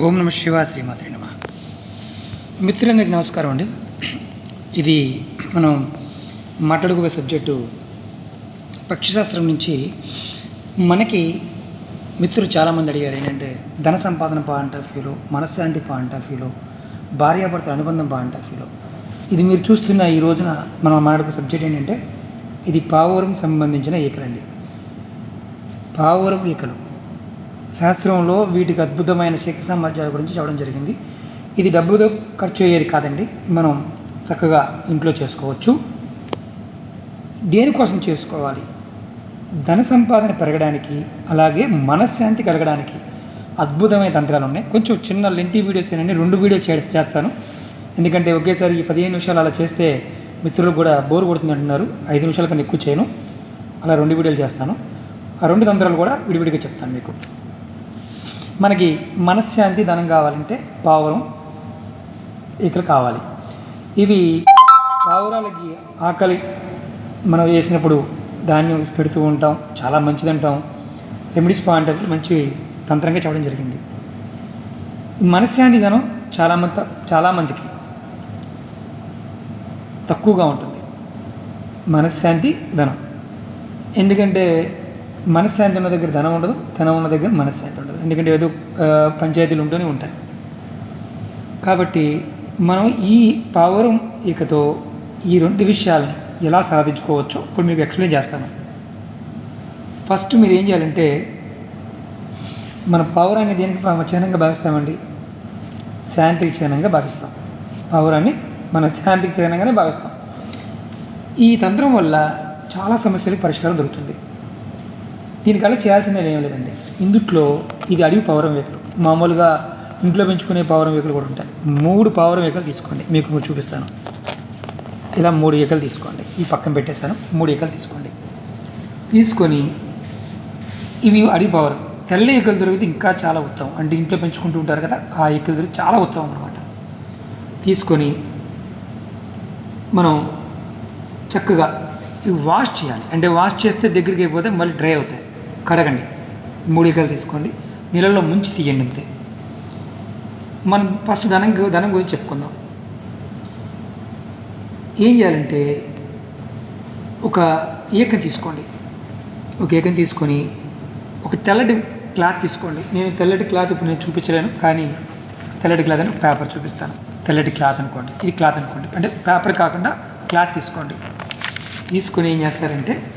ఓం నమ శివ శ్రీమాత్రి నమ. మిత్రులందరికీ నమస్కారం అండి. ఇది మనం మాట్లాడుకోబోయే సబ్జెక్టు పక్షిశాస్త్రం నుంచి మనకి మిత్రులు చాలామంది అడిగారు. ఏంటంటే ధన సంపాదన పాయింట్ ఆఫ్ వ్యూలో మనశ్శాంతి పాయింట్ ఆఫ్ వ్యూలో భార్యాభర్తల అనుబంధం పాయింట్ ఆఫ్ వ్యూలో ఇది మీరు చూస్తున్న ఈ రోజున మనం మాట్లాడుకునే సబ్జెక్ట్ ఏంటంటే ఇది పావురం సంబంధించిన ఈకలండి పావురం ఈకలు శాస్త్రంలో వీటికి అద్భుతమైన శక్తి సామర్థ్యాల గురించి చెప్పడం జరిగింది. ఇది డబ్బుతో ఖర్చు అయ్యేది కాదండి. మనం చక్కగా ఇంట్లో చేసుకోవచ్చు. దేనికోసం చేసుకోవాలి? ధన సంపాదన పెరగడానికి అలాగే మనశ్శాంతి కలగడానికి అద్భుతమైన తంత్రాలు ఉన్నాయి. కొంచెం చిన్న లెంతి వీడియోస్ ఏనండి. రెండు వీడియోస్ చేసి చేస్తాను. ఎందుకంటే ఒకేసారి ఈ పదిహేను నిమిషాలు అలా చేస్తే మిత్రులు కూడా బోర్ కొడుతుంది అంటున్నారు. ఐదు నిమిషాల కన్నా ఎక్కువ చేయను. అలా రెండు వీడియోలు చేస్తాను. ఆ రెండు తంత్రాలు కూడా విడివిడిగా చెప్తాను మీకు. మనకి మనశ్శాంతి ధనం కావాలంటే పావురం ఇక్కడ కావాలి. ఇవి పావురాలకి ఆకలి మనం వేసినప్పుడు ధాన్యం పెడుతూ ఉంటాం చాలా మంచిదంటాం రెమెడీస్ పాయింట్ ఆఫ్ మంచి తంత్రంగా చెప్పడం జరిగింది. మనశ్శాంతి ధనం చాలా మంది చాలామందికి తక్కువగా ఉంటుంది. మనశ్శాంతి ధనం. ఎందుకంటే మనశ్శాంతి ఉన్న దగ్గర ధనం ఉండదు ధనం ఉన్న దగ్గర మనశ్శాంతి ఉండదు. ఎందుకంటే ఏదో పంచాయతీలు ఉంటూనే ఉంటాయి. కాబట్టి మనం ఈ పావురం ఇకతో ఈ రెండు విషయాల్ని ఎలా సాధించుకోవచ్చో ఇప్పుడు మీకు ఎక్స్ప్లెయిన్ చేస్తాను. ఫస్ట్ మీరు ఏం చేయాలంటే మన పౌరాన్ని దేనికి చిహ్నంగా భావిస్తామండి? శాంతికి చిహ్నంగా భావిస్తాం. పౌరాన్ని మన శాంతికి చిహ్నంగానే భావిస్తాం. ఈ తంత్రం వల్ల చాలా సమస్యలకు పరిష్కారం దొరుకుతుంది. దీనికల్లా చేయాల్సిందే ఏం లేదండి. ఇందుట్లో ఇది అడవి పౌరం వేకలు మామూలుగా ఇంట్లో పెంచుకునే పౌరం వేకలు కూడా ఉంటాయి. మూడు పౌరం వేకలు తీసుకోండి. మీకు చూపిస్తాను. ఇలా మూడు ఏకలు తీసుకోండి. ఈ పక్కన పెట్టేస్తాను మూడు ఏకలు తీసుకోండి. తీసుకొని ఇవి అడవి పౌరం తెల్ల ఏకలు దొరికితే ఇంకా చాలా ఉత్తమం. అంటే ఇంట్లో పెంచుకుంటూ ఉంటారు కదా ఆ ఏకలు దొరికి చాలా ఉత్తమం అనమాట తీసుకొని మనం చక్కగా ఇవి వాష్ చేయాలి. అంటే వాష్ చేస్తే దగ్గరికి అయిపోతే మళ్ళీ డ్రై అవుతాయి. కడగండి. మూడికలు తీసుకోండి. నీళ్ళలో ముంచి తీయండి అంతే. మనం ఫస్ట్ ధనం ధనం గురించి చెప్పుకుందాం. ఏం చేయాలంటే ఒక ఏకం తీసుకోండి. ఒక ఏకం తీసుకొని ఒక తెల్లటి క్లాత్ తీసుకోండి. నేను తెల్లటి క్లాత్ ఇప్పుడు నేను చూపించలేను కానీ తెల్లటి క్లాత్ అని పేపర్ చూపిస్తాను. తెల్లటి క్లాత్ అనుకోండి. ఇది క్లాత్ అనుకోండి. అంటే పేపర్ కాకుండా క్లాత్ తీసుకోండి. తీసుకొని ఏం చేస్తారంటే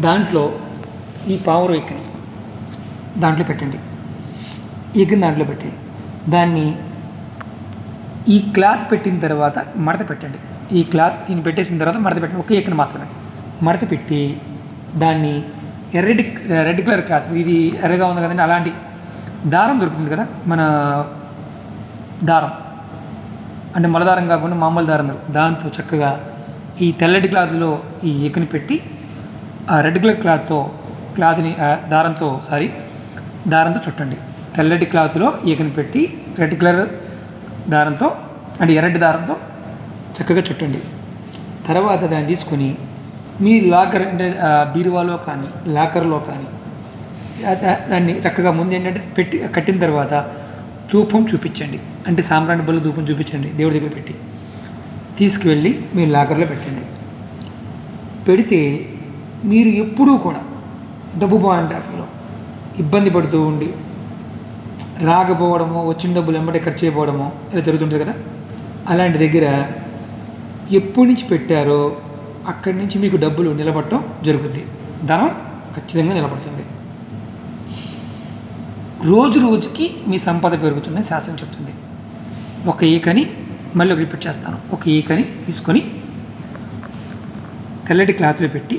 దాంట్లో ఈ పావురం ఎక్కని. దాంట్లో పెట్టండి. ఎగ్గిన దాంట్లో పెట్టి దాన్ని ఈ క్లాత్ పెట్టిన తర్వాత మడత పెట్టండి. ఈ క్లాత్ దీన్ని పెట్టేసిన తర్వాత మడత పెట్టండి. ఒకే ఎక్కను మాత్రమే. మడత పెట్టి దాన్ని ఎర్రటి రెడ్ కలర్ క్లాత్ ఇది ఎర్రగా ఉంది కదండి అలాంటి దారం దొరుకుతుంది కదా మన దారం. అంటే మల దారం కాకుండా మామూలు దారం దొరుకుతుంది. దాంతో చక్కగా ఈ తెల్లటి క్లాత్లో ఈ ఎక్కును పెట్టి ఆ రెడ్ కలర్ క్లాత్తో క్లాత్ని దారంతో సారీ దారంతో చుట్టండి. తెల్లటి క్లాత్లో ఈకని పెట్టి రెడ్ కలర్ దారంతో అంటే ఎర్రటి దారంతో చక్కగా చుట్టండి. తర్వాత దాన్ని తీసుకొని మీ లాకర్ అంటే బీరువాలో కానీ లాకర్లో కానీ దాన్ని చక్కగా ముందు ఏంటంటే పెట్టి కట్టిన తర్వాత ధూపం చూపించండి. అంటే సాంబ్రాణి బళ్ళు ధూపం చూపించండి దేవుడి దగ్గర పెట్టి. తీసుకువెళ్ళి మీ లాకర్లో పెట్టండి. పెడితే మీరు ఎప్పుడూ కూడా డబ్బు పాయింట్ ఆఫ్ వ్యూలో ఇబ్బంది పడుతూ ఉండి రాకపోవడమో వచ్చిన డబ్బులు వెంబడే ఖర్చు అయిపోవడమో ఇలా జరుగుతుంటుంది కదా. అలాంటి దగ్గర ఎప్పటి నుంచి పెట్టారో అక్కడి నుంచి మీకు డబ్బులు నిలబడటం జరుగుతుంది ధనం ఖచ్చితంగా నిలబడుతుంది. రోజు రోజుకి మీ సంపద పెరుగుతుందని శాస్త్రం చెప్తుంది. ఒక ఈకని మళ్ళీ ఒక రిపీట్ చేస్తాను. ఒక ఈకని తీసుకొని తెల్లటి క్లాత్లో పెట్టి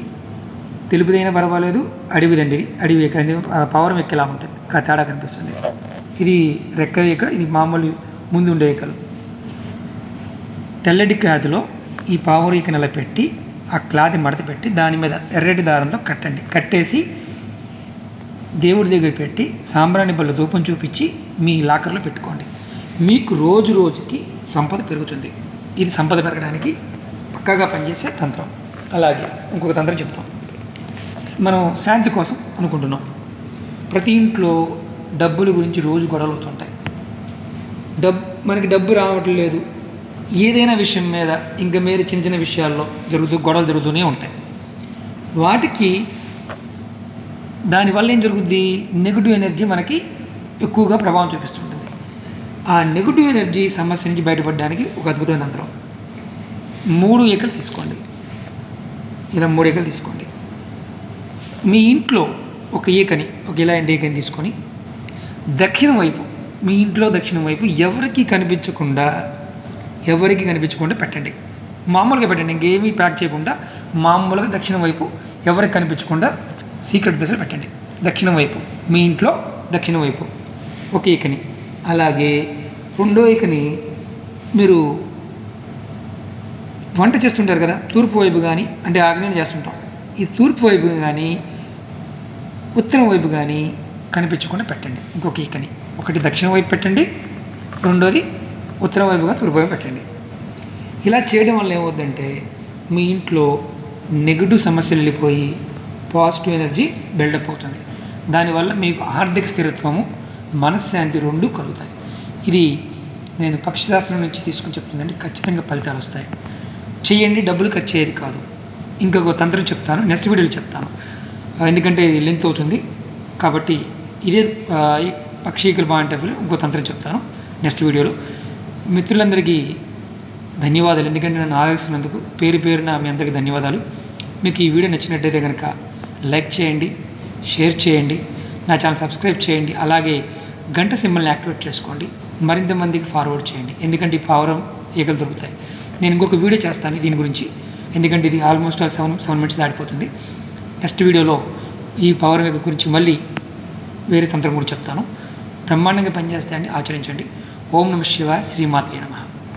తెలుపుదైనా పర్వాలేదు అడవిదండి. అడవి కంది ఆ పవరం ఎక్కేలా ఉంటుంది? తేడా కనిపిస్తుంది. ఇది రెక్క ఈక ఇది మామూలు ముందు ఉండే ఈకలు తెల్లటి క్లాత్లో ఈ పావురు ఈక నిలబెట్టి పెట్టి ఆ క్లాత్ మడత పెట్టి దాని మీద ఎర్రటి దారంతో కట్టండి. కట్టేసి దేవుడి దగ్గర పెట్టి సాంబ్రాణి బల్ల ధూపం చూపించి మీ లాకర్లో పెట్టుకోండి. మీకు రోజు రోజుకి సంపద పెరుగుతుంది. ఇది సంపద పెరగడానికి పక్కాగా పనిచేసే తంత్రం. అలాగే ఇంకొక తంత్రం చెప్తాం. మనం శాంతి కోసం అనుకుంటున్నాం. ప్రతి ఇంట్లో డబ్బుల గురించి రోజు గొడవలు అవుతుంటాయి. డబ్ మనకి డబ్బు రావటం లేదు. ఏదైనా విషయం మీద ఇంకా మీరు చిన్న చిన్న విషయాల్లో జరుగుతూ గొడవలు జరుగుతూనే ఉంటాయి. వాటికి దానివల్ల ఏం జరుగుద్ది? నెగిటివ్ ఎనర్జీ మనకి ఎక్కువగా ప్రభావం చూపిస్తుంటుంది. ఆ నెగిటివ్ ఎనర్జీ సమస్య నుంచి బయటపడడానికి ఒక అద్భుతమైన తంత్రం మూడు ఏకలు తీసుకోండి. ఇలా మూడు ఏకలు తీసుకోండి. మీ ఇంట్లో ఒక ఈకని ఒక ఇలాంటి ఈకని తీసుకొని దక్షిణం వైపు మీ ఇంట్లో దక్షిణం వైపు ఎవరికి కనిపించకుండా ఎవరికి కనిపించకుండా పెట్టండి. మామూలుగా పెట్టండి ఇంకేమీ ప్యాక్ చేయకుండా మామూలుగా దక్షిణం వైపు ఎవరికి కనిపించకుండా సీక్రెట్ ప్లేస్లో పెట్టండి. దక్షిణం వైపు మీ ఇంట్లో దక్షిణం వైపు ఒక ఈకని. అలాగే రెండో ఈకని మీరు వంట చేస్తుంటారు కదా తూర్పు వైపు కానీ అంటే ఆగ్నేయం చేస్తుంటాం. ఈ తూర్పు వైపు కానీ ఉత్తరం వైపు కానీ కనిపించకుండా పెట్టండి. ఇంకొక ఈకని. ఒకటి దక్షిణ వైపు పెట్టండి. రెండోది ఉత్తరం వైపుగా తూర్పు వైపు పెట్టండి. ఇలా చేయడం వల్ల ఏమవుద్దంటే మీ ఇంట్లో నెగిటివ్ సమస్యలు వెళ్ళిపోయి పాజిటివ్ ఎనర్జీ బిల్డప్ అవుతుంది. దానివల్ల మీకు ఆర్థిక స్థిరత్వము మనశ్శాంతి రెండు కలుగుతాయి. ఇది నేను పక్షిశాస్త్రం నుంచి తీసుకుని చెప్తుందండి ఖచ్చితంగా ఫలితాలు వస్తాయి. చేయండి డబ్బులు ఖర్చు అయ్యేది కాదు. ఇంకొక తంత్రం చెప్తాను నెక్స్ట్ వీడియోలో చెప్తాను. ఎందుకంటే ఇది లెంత్ అవుతుంది. కాబట్టి ఇదే ఆ, ఈ ఇంకో తంత్రం చెప్తాను నెక్స్ట్ వీడియోలో మిత్రులందరికీ ధన్యవాదాలు. ఎందుకంటే నన్ను ఆదరిస్తున్నందుకు పేరు పేరున మీ అందరికీ ధన్యవాదాలు. మీకు ఈ వీడియో నచ్చినట్టయితే కనుక లైక్ చేయండి షేర్ చేయండి నా ఛానల్ సబ్స్క్రైబ్ చేయండి అలాగే గంట సింబల్ని యాక్టివేట్ చేసుకోండి. మరింత మందికి ఫార్వర్డ్ చేయండి. ఎందుకంటే ఈ పావురం ఈగలు దొరుకుతాయి. నేను ఇంకొక వీడియో చేస్తాను దీని గురించి. ఎందుకంటే ఇది ఆల్మోస్ట్ సెవెన్ సెవెన్ మినిట్స్ దాటిపోతుంది. నెక్స్ట్ వీడియోలో ఈ పవర్ ఈగ గురించి మళ్ళీ వేరే తంత్రం కూడా చెప్తాను. బ్రహ్మాండంగా పనిచేస్తాయండి ఆచరించండి. ఓం నమ శివాయ శ్రీమాత్రి నమ.